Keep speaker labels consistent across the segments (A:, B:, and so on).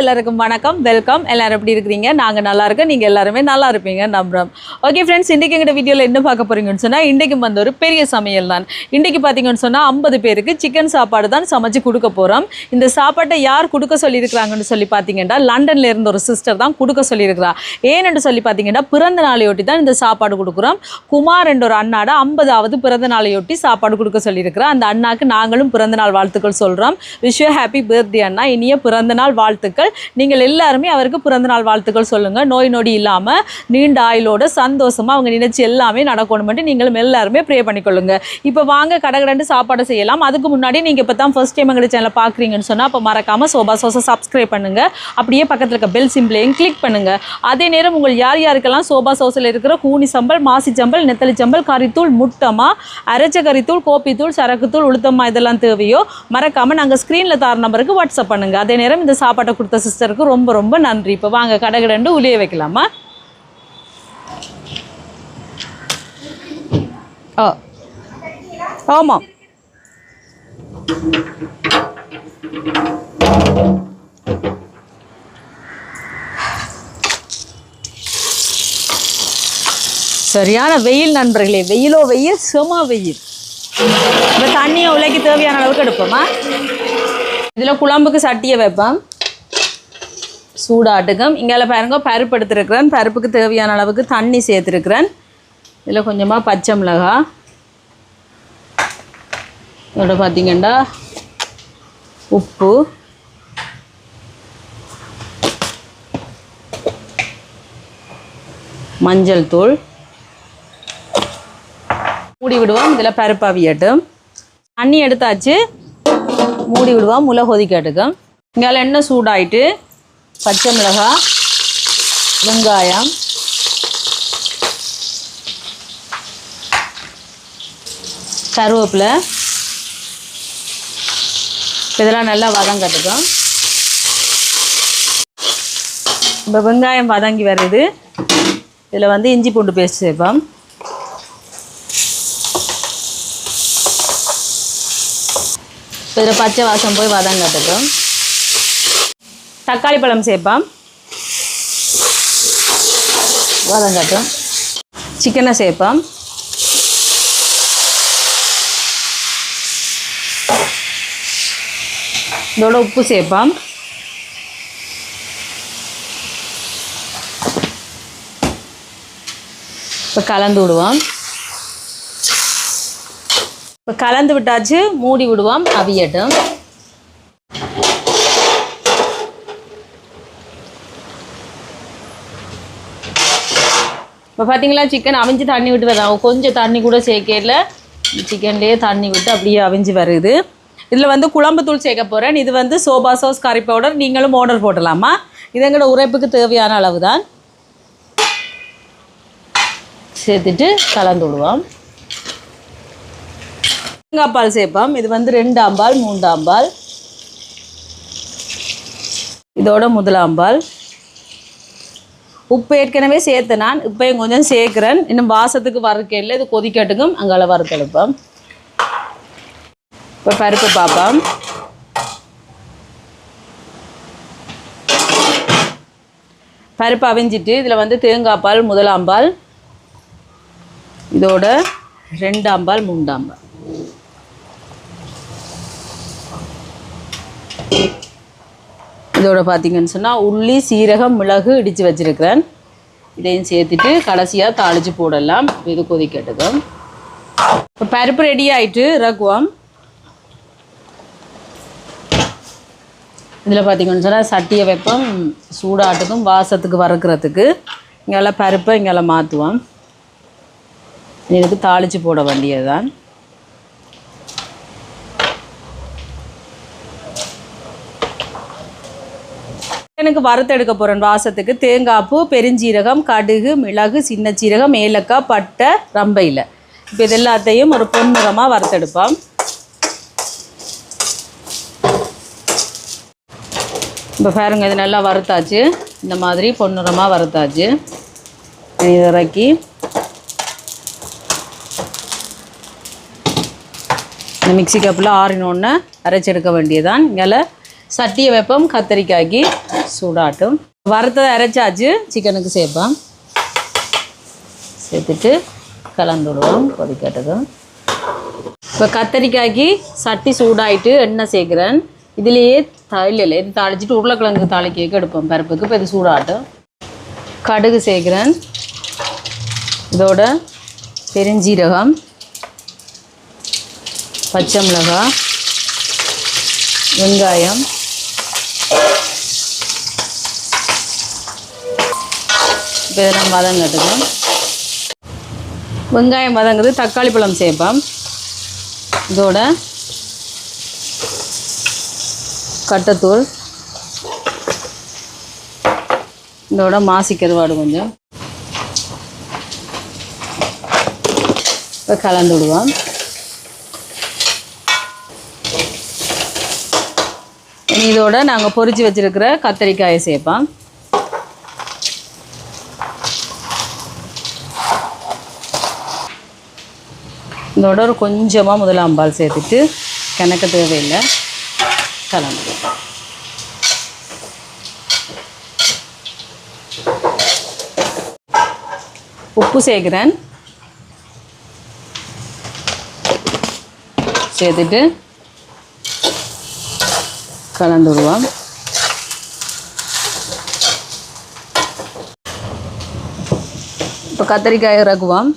A: எல்லாருக்கும் வணக்கம் வெல்கம் எல்லாரும் எப்படி இருக்கிறீங்க? நாங்கள் நல்லா இருக்கோம். நீங்கள் எல்லாருமே நல்லா இருப்பீங்க நம்புறோம். ஓகே ஃப்ரெண்ட்ஸ் இன்றைக்கி எங்கள் வீடியோவில் என்ன பார்க்க போகிறீங்கன்னு சொன்னால் இன்றைக்கு வந்து ஒரு பெரிய சமையல் தான். இன்றைக்கு பார்த்தீங்கன்னு சொன்னால் ஐம்பது பேருக்கு சிக்கன் சாப்பாடு தான் சமைச்சு கொடுக்க போகிறோம் இந்த சாப்பாட்டை யார் கொடுக்க சொல்லியிருக்கிறாங்கன்னு சொல்லி பார்த்தீங்கன்னா லண்டனில் இருந்த ஒரு சிஸ்டர் தான் கொடுக்க சொல்லியிருக்கிறா. ஏன்னு சொல்லி பார்த்தீங்கன்னா பிறந்த நாளையொட்டி தான் இந்த சாப்பாடு கொடுக்குறோம். குமார் என்ற ஒரு அண்ணாட ஐம்பதாவது பிறந்த நாளையொட்டி சாப்பாடு கொடுக்க சொல்லியிருக்கிறா. அந்த அண்ணாக்கு நாங்களும் பிறந்த நாள் வாழ்த்துக்கள் சொல்கிறோம் விஷ் ஹாப்பி பர்த்டே அண்ணா. இனிய பிறந்த நாள் வாழ்த்துக்கள். நீங்கள் எல்லாருமே அவருக்கு பிறந்தநாள் வாழ்த்துக்கள் சொல்லுங்கள் நோய் நொடி இல்லாமல் நீண்ட ஆயுளோட சந்தோஷமாக அவங்க நினைச்சு எல்லாமே நடக்கணும்ட்டு நீங்களும் எல்லாருமே ப்ரே பண்ணிக்கொள்ளுங்க. இப்போ வாங்க கடகடண்டு சாப்பாடு செய்யலாம். அதுக்கு முன்னாடி நீங்கள் இப்போ தான் ஃபர்ஸ்ட் டைம் எங்களுடைய சேனலை பார்க்குறீங்கன்னு சொன்னால் அப்போ மறக்காமல் சோபா சோசை சப்ஸ்கிரைப் பண்ணுங்கள் அப்படியே பக்கத்தில் இருக்க பெல் சிம்பிளையும் கிளிக் பண்ணுங்கள் அதே நேரம் உங்கள் யார் யாருக்கெல்லாம் சோபா சோசில் இருக்கிற கூனி சம்பல் மாசி சம்பல் நெத்தலி சம்பல் கறித்தூள் முட்டமா அரைச்ச கறித்தூள் கோப்பித்தூள் சரக்குத்தூள் உளுத்தம்மா இதெல்லாம் தேவையோ மறக்காமல் நாங்கள் ஸ்க்ரீனில் தார நம்பருக்கு வாட்ஸ்அப் பண்ணுங்கள் அதே நேரம் இந்த சாப்பாட்டை கொடுத்த சிஸ்டருக்கு ரொம்ப ரொம்ப நன்றி. இப்போ வாங்க கடகடண்டு உளிய வைக்கலாமா? ஓ ஆமாம் சரியான வெயில் நண்பர்களே வெயிலோ வெயில் செம வெயில். இப்போ தண்ணியை உலைக்கு தேவையான அளவுக்கு எடுப்போமா? இதில் குழம்புக்கு சட்டியை வைப்பேன் சூடாட்டுக்கும். இங்கே பாருங்க பருப்பு எடுத்துருக்குறேன் பருப்புக்கு தேவையான அளவுக்கு தண்ணி சேர்த்துருக்குறேன். இதில் கொஞ்சமாக பச்சை மிளகாய் இதோட பார்த்தீங்கன்னா உப்பு. மஞ்சள் தூள். மூடி விடுவோம். இதில் பருப்பு அவியட்டும் தண்ணி எடுத்தாச்சு. மூடி விடுவோம். முளை கொதிக்கட்டுக்கும். இங்கே எண்ணெய் சூடாயிட்டு பச்சை மிளகாய் வெங்காயம். கருவேப்பிலை. இதெல்லாம் நல்லா வதங்கட்டுக்கும் இப்போ வெங்காயம் வதங்கி வருது. இதில் வந்து இஞ்சி பூண்டு பேஸ்ட் சேர்ப்போம். இதில் பச்சை வாசம் போய் வதங்கட்டுக்கும் தக்காளி பழம் சேர்ப்போம். வதங்கட்டும் சிக்கனை சேர்ப்போம். இதோட உப்பு சேர்ப்போம். இப்போ கலந்து விடுவோம். இப்போ கலந்து விட்டாச்சு மூடி விடுவோம் அவியட்டும். இப்போ பார்த்தீங்களா சிக்கன் அவிஞ்சு தண்ணி விட்டு வரலாம் கொஞ்சம் தண்ணி கூட சேர்க்கல. சிக்கன்லேயே தண்ணி விட்டு அப்படியே அவிஞ்சு வருது. இதில் வந்து குழம்பு தூள் சேர்க்க போகிறேன் இது வந்து சோபா சாஸ் கறி பவுடர் நீங்களும் ஆர்டர் போடலாமா? இது எங்களோட உரைப்புக்கு தேவையான அளவு தான் சேர்த்துட்டு கலந்து விடுவோம். தேங்காய் பால் சேர்ப்போம். இது வந்து ரெண்டாம் பால் மூன்றாம் பால். இதோட முதலாம் பால். உப்பு ஏற்கனவே சேர்த்து நான் இப்போயும் கொஞ்சம் சேர்க்குறேன். இன்னும் வாசத்துக்கு வறுக்கையில் இது கொதிக்கட்டுக்கும். அங்கால வறுத்தெடுப்போம் இப்போ பருப்பு பார்ப்போம் பருப்பு அவிஞ்சிட்டு இதில் வந்து தேங்காய் பால் முதலாம் பால். இதோட ரெண்டாம்பால் மூன்றாம்பால் மூன்றாம் பால் இதோட பார்த்தீங்கன்னு சொன்னால் உள்ளி சீரகம் மிளகு இடித்து வச்சுருக்கிறேன். இதையும் சேர்த்துட்டு கடைசியாக தாளித்து போடலாம். இது கொதிக்கட்டுக்கும் இப்போ பருப்பு ரெடி ஆகிட்டு இறக்குவோம். இதில் பார்த்தீங்கன்னு சொன்னால் சட்டியை வைப்போம் சூடாட்டுக்கும் வாசத்துக்கு வறுக்கிறதுக்கு. இங்கெல்லாம் பருப்பை இங்கெல்லாம் மாற்றுவோம் இதுக்கு தாளித்து போட வேண்டியதுதான். எனக்கு வறுத்தெடுக்க போகிறேன் வாசத்துக்கு. தேங்காய் பூ பெருஞ்சீரகம் கடுகு மிளகு சின்ன சீரகம் ஏலக்காய் பட்டை ரம்பையில். இப்போ இது எல்லாத்தையும் ஒரு பொன்னிறமாக வறுத்தெடுப்போம். இப்போ பாருங்க இது நல்லா வறுத்தாச்சு. இந்த மாதிரி பொன்னிறமாக வறுத்தாச்சு. இறக்கி. இந்த மிக்ஸி கப்பில் ஆறினோடனே அரைச்செடுக்க வேண்டியதான் இங்கே சட்டியை வைப்போம் கத்தரிக்காய்க்கு சூடாட்டும். வறுத்ததை அரைச்சாச்சு சிக்கனுக்கு சேர்ப்போம். சேர்த்துட்டு கலந்து விடுவோம் கொதிக்கட்டதும் இப்போ கத்தரிக்காய்க்கு சட்டி சூடாயிட்டு எண்ணெய் சேர்க்குறேன். இதுலேயே தயிலில் இது தாளிச்சிட்டு உருளைக்கிழங்கு தாளிக்க எடுப்போம் பருப்புக்கு. இப்போ இது சூடாட்டும். கடுகு சேர்க்குறேன். இதோட பெருஞ்சீரகம் பச்சை மிளகாய் வெங்காயம் இப்போ இதெல்லாம் வதங்கட்டுங்க வெங்காயம் வதங்குது தக்காளி பழம் சேர்ப்போம். இதோட கட்டத்தூள். இதோட மாசி கருவாடு கொஞ்சம். இப்போ கலந்து விடுவோம். இதோட நாங்கள் பொரிச்சு வச்சிருக்கிற கத்தரிக்காயை சேர்ப்போம். இதோட ஒரு கொஞ்சமாக முதலாம்பால் சேர்த்துட்டு கிணக்க தேவையில்லை. கலந்து உப்பு சேர்க்குறேன். சேர்த்துட்டு கலந்து விடுவோம் இப்போ கத்திரிக்காய் இறக்குவோம்.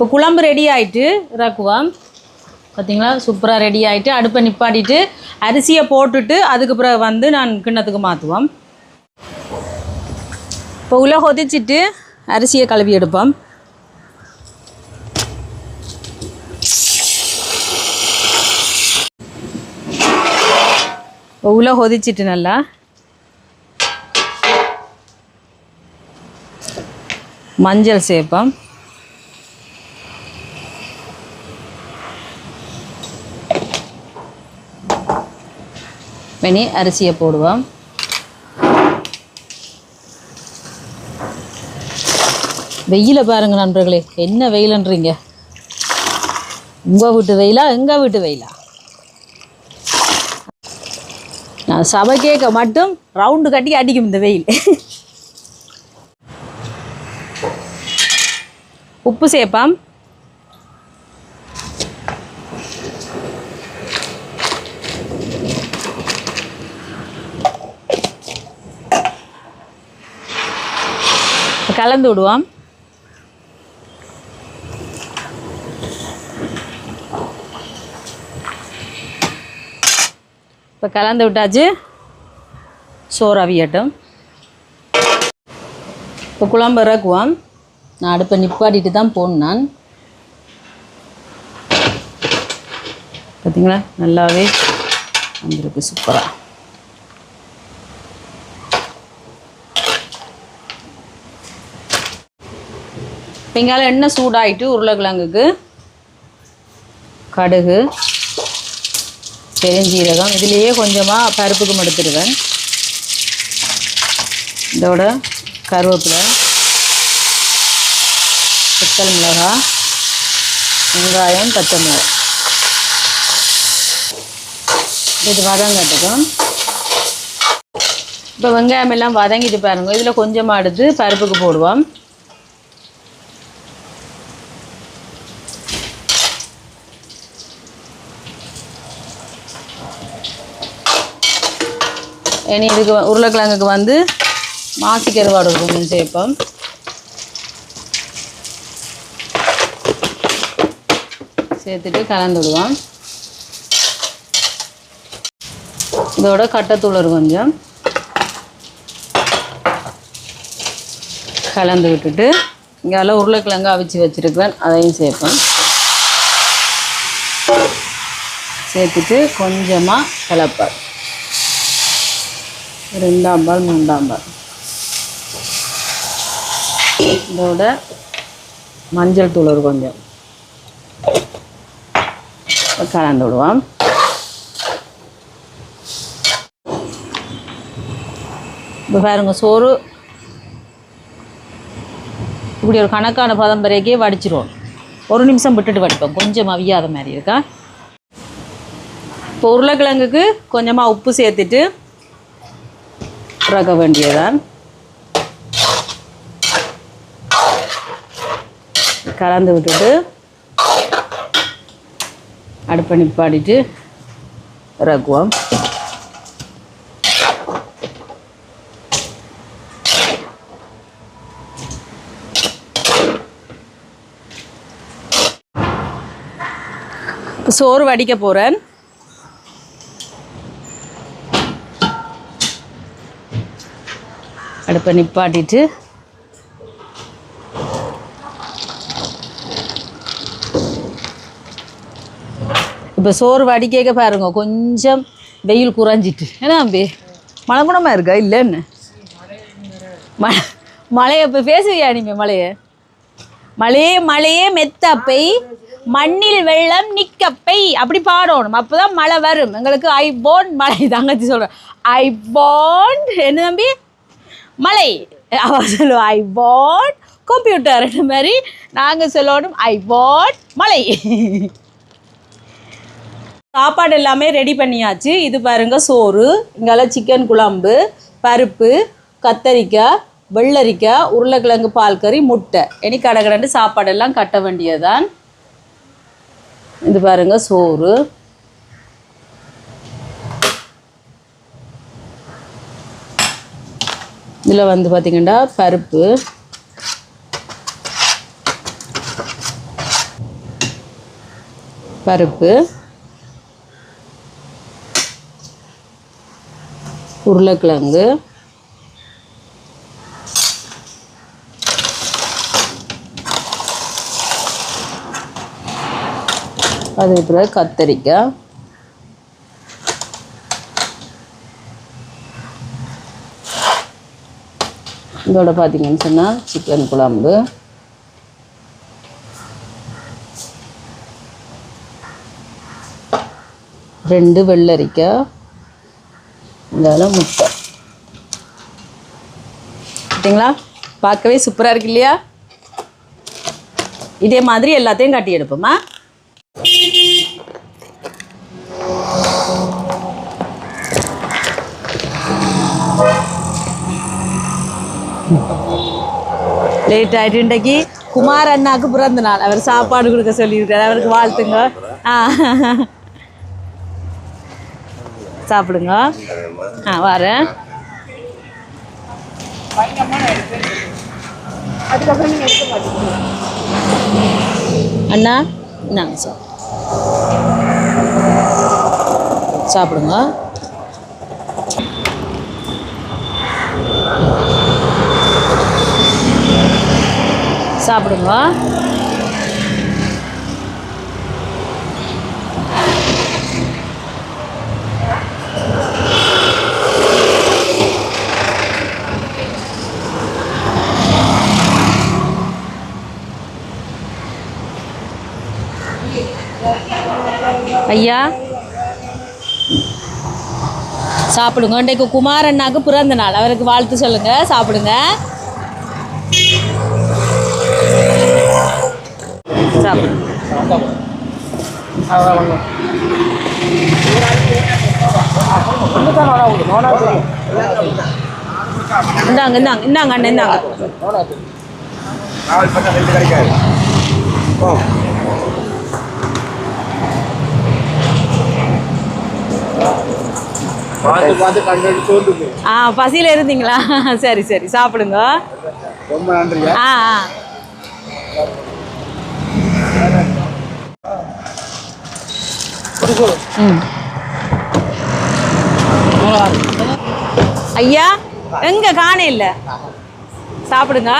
A: இப்போ குழம்பு ரெடி ஆகிட்டு இறக்குவோம் பார்த்தீங்களா சூப்பராக ரெடி ஆகிட்டு அடுப்பை நிப்பாட்டிட்டு அரிசியை போட்டுட்டு அதுக்கு பிறகு வந்து நான் கிண்ணத்துக்கு மாற்றுவோம் இப்போ உள்ள கொதிச்சிட்டு அரிசியை கழுவி எடுப்போம். இப்போ உள்ள கொதிச்சிட்டு நல்லா. மஞ்சள் சேர்ப்போம். பண்ணி அரிசியை போடுவோம். வெயிலை பாருங்க நண்பர்களே என்ன வெயில்ன்றீங்க? உங்கள் வீட்டு வெயிலா எங்கள் வீட்டு வெயிலா? நான் சபை கேட்க மட்டும் ரவுண்டு கட்டி அடிக்கும் இந்த வெயில். உப்பு சேர்ப்பான் கலந்து விடுவோம். இப்போ கலந்து விட்டாச்சு. சோறு அவியட்டும். இப்போ குழம்பு இறக்குவோம். நான் அடுப்பை நிப்பாட்டிட்டு தான் போகணும் நான் பார்த்தீங்களா நல்லாவே வந்திருக்கு. சூப்பராக இங்கால எண்ணெய் சூடாயிட்டு உருளைக்கிழங்குக்கு கடுகு பெருஞ்சீரகம். இதுலேயே கொஞ்சமாக பருப்புக்கு எடுத்துடுவேன். இதோட கருவேப்பிலை பித்தல் மிளகாய் வெங்காயம் பச்சை மிளகாய் இது வதங்கட்டுக்கும் இப்போ வெங்காயம் எல்லாம் வதங்கிட்டு பாருங்க. இதில் கொஞ்சமாக எடுத்து பருப்புக்கு போடுவோம். இனி இதுக்கு உருளைக்கிழங்குக்கு வந்து மாசி கருவாடு இருக்கும் சேர்ப்போம் சேர்த்துட்டு கலந்துடுவோம். இதோட கட்டத்துளர் கொஞ்சம். கலந்து விட்டுட்டு இங்கே உருளைக்கிழங்கு அவிச்சு வச்சுருக்கேன் அதையும் சேர்ப்பேன் சேர்த்துட்டு கொஞ்சமாக கலப்பார் ரெண்டாம் பால் மூன்றாம் பால் இதோட மஞ்சள் தூள் ஒரு கொஞ்சம். கலந்து விடுவோம். இப்போ பாருங்க சோறு. இப்படி ஒரு கணக்கான பதம் வடிச்சிருவோம். ஒரு நிமிஷம் விட்டுட்டு வடிப்போம். கொஞ்சம் அவியாத மாதிரி இருக்கா? இப்போ உருளைக்கிழங்குக்கு கொஞ்சமாக உப்பு சேர்த்துட்டு ரக வேண்டியதான் கலந்து விட்டுட்டு அடுப்பை நிப்பாடிட்டு ரகுவம் சோறு வடிக்க போகிறேன் அடுப்பை நிப்பாட்டிட்டு. இப்போ சோறு வடிக்க பாருங்க கொஞ்சம் வெயில் குறைஞ்சிட்டு. ஏன்னா அம்பி மழை குணமாக இருக்கா? இல்லைன்னு ம மழையை இப்போ பேசுவியா நீங்கள் மழையை? மழையே மழையே மெத்தப்பை மண்ணில் வெள்ளம் நிக்கப்பை அப்படி பாடணும். அப்பதான் மழை வரும். எங்களுக்கு ஐ போன் மழை தங்கச்சி சொல்கிறேன் ஐ போன் என்ன தம்பி? மலை. அவள் சொல்லுவா ஐ வாட் கம்ப்யூட்டர் மாதிரி நாங்கள் சொல்லணும் ஐ வாட் மலை. சாப்பாடு எல்லாமே ரெடி பண்ணியாச்சு. இது பாருங்க சோறு இங்கெல்லாம் சிக்கன் குழம்பு பருப்பு கத்தரிக்காய் வெள்ளரிக்காய் உருளைக்கிழங்கு பால் கறி முட்டை. இனி கடகடன்னு சாப்பாடெல்லாம் கட்ட வேண்டியதுதான். இது பாருங்க சோறு. இதில் வந்து பார்த்திங்கன்னா பருப்பு. பருப்பு. உருளைக்கிழங்கு. அதுக்கு பிறகு கத்தரிக்காய். இதோட பார்த்தீங்கன்னு சொன்னால் சிக்கன் குழம்பு. ரெண்டு வெள்ளரிக்காய். இதால் முட்டை. பார்த்தீங்களா பார்க்கவே சூப்பராக இருக்கு இல்லையா? இதே மாதிரி எல்லாத்தையும் கட்டி எடுப்போமா? லேட் ஆகிட்டு இன்றைக்கு குமார் அண்ணாக்கு பிறந்த நாள் அவர் சாப்பாடு கொடுக்க சொல்லியிருக்காரு அவருக்கு வாழ்த்துங்க ஆ சாப்பிடுங்க ஆ வரேன் அண்ணா நாங்கள் சார் சாப்பிடுங்க சாப்பிடுங்க. ஐயா. சாப்பிடுங்க. இன்றைக்கு குமாரண்ணாக்கு பிறந்த நாள். அவருக்கு வாழ்த்து சொல்லுங்கள் சாப்பிடுங்க. சாப்பிடுங்க இந்தாங்க இந்தாங்க இந்தாங்க அண்ணன் இந்தாங்க. ஆ பசியில் இருந்தீங்களா? சரி சரி சாப்பிடுங்க.
B: ரொம்ப நன்றிங்க.
A: ஆ ஆ. ஐயா எங்க காண இல்ல? சாப்பிடுங்க.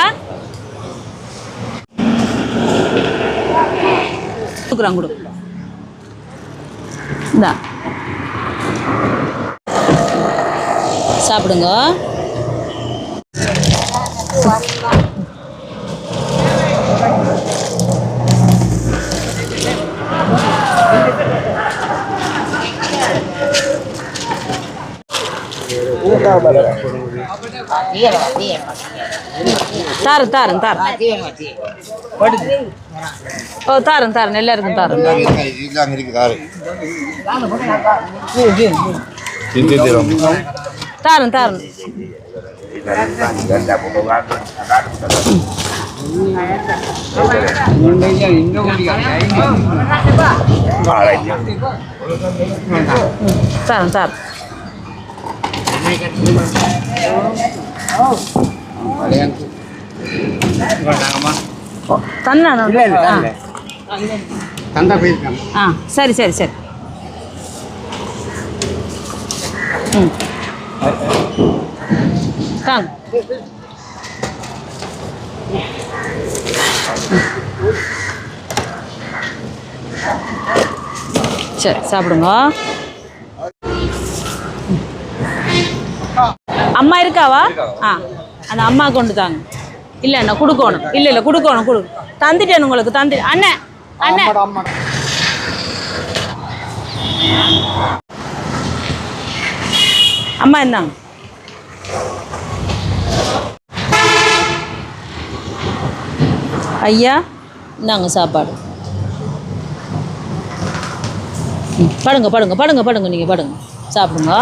A: கொடுக்குறான் கொடு. இந்தா. சாப்பிடுங்க. தாரன் தாரன் தாரன் ஓ தாரன் தாரன் எல்லாருக்கும் தாரன்
B: இல்லாம இருக்கு காரு
A: தாரன் தன்னா
B: தந்தா போயிருக்காங்க.
A: ஆ சரி சரி சரி. ம். தாங்க சரி சாப்பிடுங்க. அம்மா இருக்காவா? ஆ அந்த அம்மா கொண்டு தாங்க. இல்லை அண்ணா கொடுக்கணும். இல்லை இல்லை கொடுக்கணும் கொடு. தந்துட்டேன் உங்களுக்கு தந்து அண்ணன் அண்ணன் அம்மா. என்னங்க ஐயா இந்தாங்க சாப்பாடு. படுங்க படுங்க படுங்க படுங்க நீங்கள் படுங்க. சாப்பிடுங்க.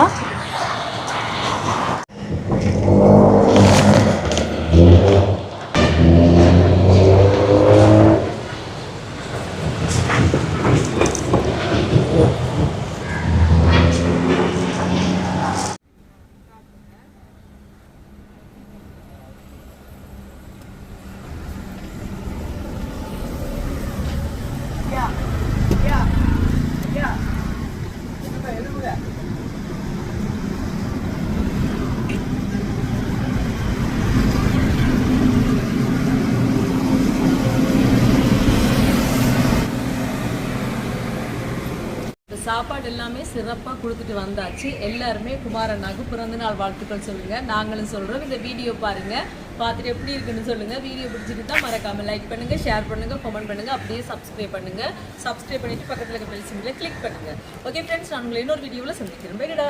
A: சாப்பாடு எல்லாமே சிறப்பாக கொடுத்துட்டு வந்தாச்சு. எல்லாருமே குமாரண்ணாக்கு பிறந்த நாள் வாழ்த்துக்கள் சொல்லுங்கள் நாங்களும் சொல்கிறோம் இந்த வீடியோ பாருங்கள் பார்த்துட்டு எப்படி இருக்குன்னு சொல்லுங்கள் வீடியோ பிடிச்சிட்டு தான் லைக் பண்ணுங்கள் ஷேர் பண்ணுங்கள் கமெண்ட் பண்ணுங்கள் அப்படியே சப்ஸ்கிரைப் பண்ணுங்கள் சப்ஸ்கிரைப் பண்ணிவிட்டு பக்கத்தில் இருக்க பெல் சிம்பிளை கிளிக் பண்ணுங்கள் ஓகே ஃப்ரெண்ட்ஸ் நான் உங்களை இன்னொரு வீடியோவில் சந்திக்கிறேன். பைடா